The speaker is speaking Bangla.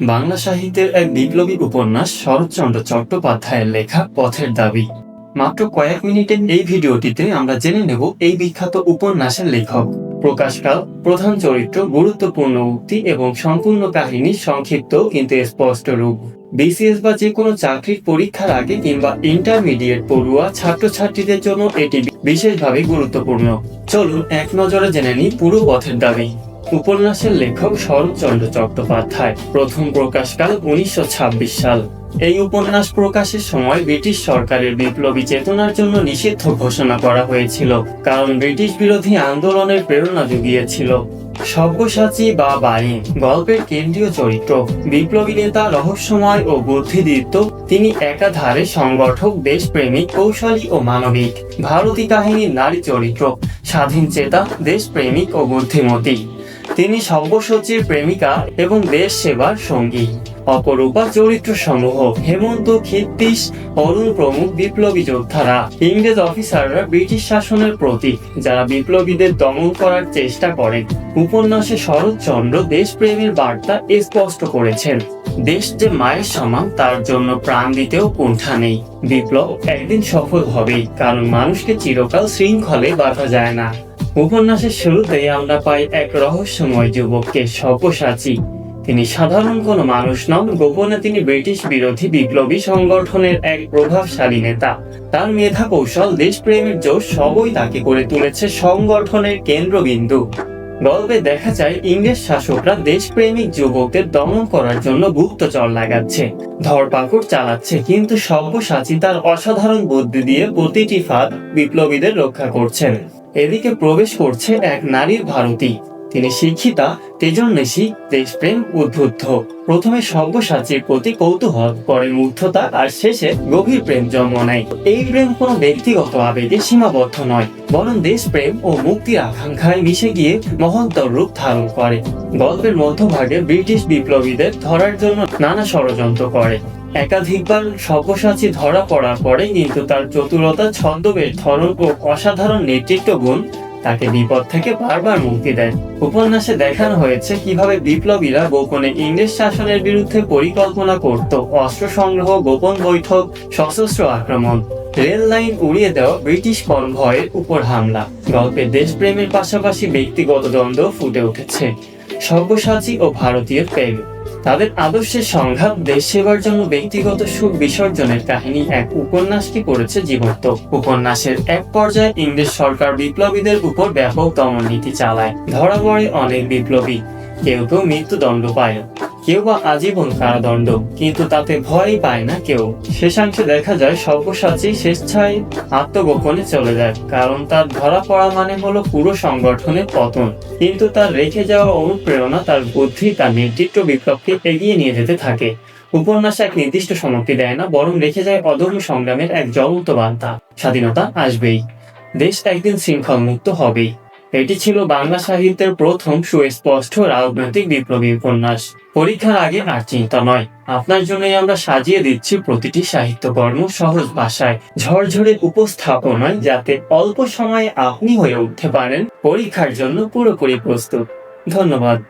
বাংলা সাহিত্যের এক বিপ্লবী উপন্যাস শরৎচন্দ্র চট্টোপাধ্যায়ের লেখা পথের দাবি। মাত্র কয়েক মিনিটের এই ভিডিওটিতে আমরা জেনে নেব এই বিখ্যাত উপন্যাসের লেখক, প্রকাশকাল, প্রধান চরিত্র, গুরুত্বপূর্ণ উক্তি এবং সম্পূর্ণ কাহিনী সংক্ষিপ্ত কিন্তু স্পষ্ট রূপ। বিসিএস বা যে কোনো চাকরির পরীক্ষার আগে কিংবা ইন্টারমিডিয়েট পড়ুয়া ছাত্রছাত্রীদের জন্য এটি বিশেষভাবে গুরুত্বপূর্ণ। চলুন এক নজরে জেনে নিই পুরো পথের দাবি। উপন্যাসের লেখক শরৎচন্দ্র চট্টোপাধ্যায়, প্রথম প্রকাশকাল উনিশশো ছাব্বিশ সাল। এই উপন্যাস প্রকাশের সময় ব্রিটিশ সরকারের বিপ্লবী চেতনার জন্য নিষিদ্ধ ঘোষণা করা হয়েছিল, কারণ ব্রিটিশ বিরোধী আন্দোলনের প্রেরণা জুগিয়েছিল। সব্যসাচী বা বাণী, গল্পের কেন্দ্রীয় চরিত্র, বিপ্লবী নেতা, রহস্যময় ও বুদ্ধিদীপ্ত, তিনি একাধারে সংগঠক, দেশপ্রেমিক, কৌশলী ও মানবিক। ভারতী কাহিনীর নারী চরিত্র, স্বাধীন চেতা, দেশপ্রেমিক ও বুদ্ধিমতী। তিনি সব্যসচীর প্রেমিকা এবং দেশ সেবার সঙ্গী। অপরূপা চরিত্র সমূহ হেমন্ত খিত্তিস অরুণ প্রমুখ বিপ্লবী যোদ্ধারা। ইংরেজ অফিসাররা ব্রিটিশ শাসনের প্রতীক, যারা বিপ্লবীদের দমন করার চেষ্টা করেন। উপন্যাসে শরৎচন্দ্র দেশপ্রেমের বার্তা স্পষ্ট করেছেন, দেশ যে মায়ের সমান, তার জন্য প্রাণ দিতেও কুণ্ঠা নেই। বিপ্লব একদিন সফল হবেই, কারণ মানুষকে চিরকাল শৃঙ্খলে বাধা যায় না। উপন্যাসের শুরুতেই আমরা পাই এক রহস্যময় যুবককে সব্যসাচী। তিনি সাধারণ কোনো মানুষ নন, গোপনে তিনি ব্রিটিশ বিরোধী বিপ্লবী সংগঠনের এক প্রভাবশালী নেতা। তার মেধা কৌশল দেশপ্রেমের জোর সবই তাকে করে তুলেছে সংগঠনের কেন্দ্রবিন্দু। গল্পে দেখা যায়, ইংরেজ শাসকরা দেশপ্রেমিক যুবকদের দমন করার জন্য গুপ্তচর লাগাচ্ছে, ধরপাকড় চালাচ্ছে, কিন্তু সব্যসাচী তার অসাধারণ বুদ্ধি দিয়ে প্রতিটি ফাঁদ বিপ্লবীদের রক্ষা করছেন। এদিকে প্রবেশ করছে এক নারীর ভারতী। তিনি শিক্ষিতা, তেজন্বেষী, দেশপ্রেম উদ্বুদ্ধ প্রথমে সব্যসাচীর প্রতি কৌতূহল, পরে মুগ্ধতা আর শেষে গভীর প্রেম জন্ম নেয়। এই প্রেম কোনো ব্যক্তিগত আবেগে সীমাবদ্ধ নয়, বরং দেশপ্রেম ও মুক্তির আকাঙ্ক্ষায় মিশে গিয়ে মহন্তর রূপ ধারণ করে। গল্পের মধ্যভাগে ব্রিটিশ বিপ্লবীদের ধরার জন্য নানা ষড়যন্ত্র করে। একাধিকবার সব্যসাচী ধরা পড়ার পরে কিন্তু তার চতুরতা, ছন্দবের ধরন ও অসাধারণ নেতৃত্ব গুণ তাকে বিপদ থেকে বারবার মুক্তি দেয়। উপন্যাসে দেখানো হয়েছে কীভাবে বিপ্লবীরা গোপনে ইংরেজ শাসনের বিরুদ্ধে পরিকল্পনা করত অস্ত্র সংগ্রহ, গোপন বৈঠক, সশস্ত্র আক্রমণ। রেল লাইন উড়িয়ে দেওয়া ব্রিটিশ কনভয়ের উপর হামলা। গল্পে দেশপ্রেমের পাশাপাশি ব্যক্তিগত দ্বন্দ্ব ফুটে উঠেছে। সব্যসাচী ও ভারতীয় প্রেম। তাদের আদর্শের সংঘাত দেশ সেবার জন্য ব্যক্তিগত সুখ বিসর্জনের কাহিনী এক উপন্যাসকে করেছে জীবন্ত। উপন্যাসের এক পর্যায়ে ইংরেজ সরকার বিপ্লবীদের উপর ব্যাপক দমন নীতি চালায়। ধরা পড়ে অনেক বিপ্লবী, কেউ কেউ মৃত্যুদণ্ড পায় কেউ বা আজীবন কারাদণ্ড, কিন্তু তাতে ভয় পায় না কেউ। শেষাংশে দেখা যায় সব্যসাচী স্বেচ্ছায় আত্মগোপনে চলে যায়, কারণ তার ধরা পড়া মানে হলো পুরো সংগঠনের পতন। কিন্তু তার রেখে যাওয়া অনুপ্রেরণা, তার বুদ্ধি, তার নেতৃত্ব বিপ্লবকে এগিয়ে নিয়ে যেতে থাকে। উপন্যাস এক নির্দিষ্ট সমাপ্তি দেয় না, বরং রেখে যায় অদম্য সংগ্রামের এক জ্বলন্ত বার্তা। স্বাধীনতা আসবেই। দেশ একদিন শৃঙ্খল মুক্ত হবেই। এটি ছিল বাংলা সাহিত্যের প্রথম সুস্পষ্ট রাজনৈতিক বিপ্লবী উপন্যাস। পরীক্ষার আগে আর চিন্তা নয়। আপনার জন্যই আমরা সাজিয়ে দিচ্ছি প্রতিটি সাহিত্যকর্ম সহজ ভাষায়, ঝরঝরে উপস্থাপনায় যাতে অল্প সময়ে আপনি হয়ে উঠতে পারেন। পরীক্ষার জন্য পুরোপুরি প্রস্তুত। ধন্যবাদ।